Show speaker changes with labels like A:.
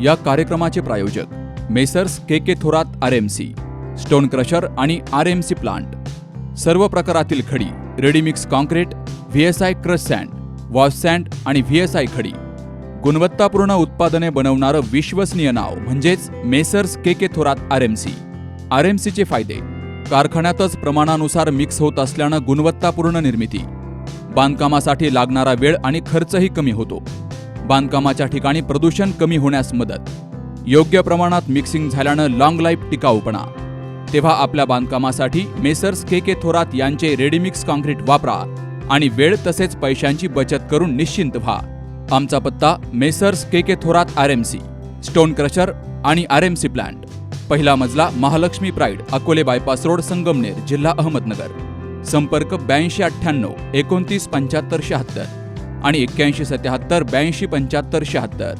A: या कार्यक्रमाचे प्रायोजक messrs K K Thorat R M C stone crusher आणि आर एम सी प्लांट. सर्व प्रकारातील खडी ready mix concrete V S I crush sand wash sand आणि व्ही एस आय खडी. गुणवत्तापूर्ण उत्पादने बनवणारं विश्वसनीय नाव म्हणजेच messrs K K Thorat R M C R M सीचे फायदे कारखान्यातच प्रमाणानुसार मिक्स होत असल्यानं गुणवत्तापूर्ण निर्मिती. बांधकामासाठी लागणारा वेळ आणि खर्चही कमी होतो. बांधकामाच्या ठिकाणी प्रदूषण कमी होण्यास मदत. योग्य प्रमाणात मिक्सिंग झाल्यानं लॉंग लाईफ टिकाऊपणा तेव्हा आपल्या बांधकामासाठी मेसर्स के के थोरात यांचे रेडीमिक्स कॉन्क्रीट वापरा आणि वेळ तसेच पैशांची बचत करून निश्चिंत व्हा. आमचा पत्ता messrs K K Thorat R M C stone crusher आणि आर एम सी प्लांट. पहिला मजला Mahalaxmi pride Akole bypass road Sangamner जिल्हा अहमदनगर. संपर्क ब्याऐंशी अठ्ठ्याण्णव एकोणतीस पंच्याहत्तर शहात्तर. आणि एक्क्याऐंशी सत्याहत्तर ब्याऐंशी पंच्याहत्तर शहात्तर.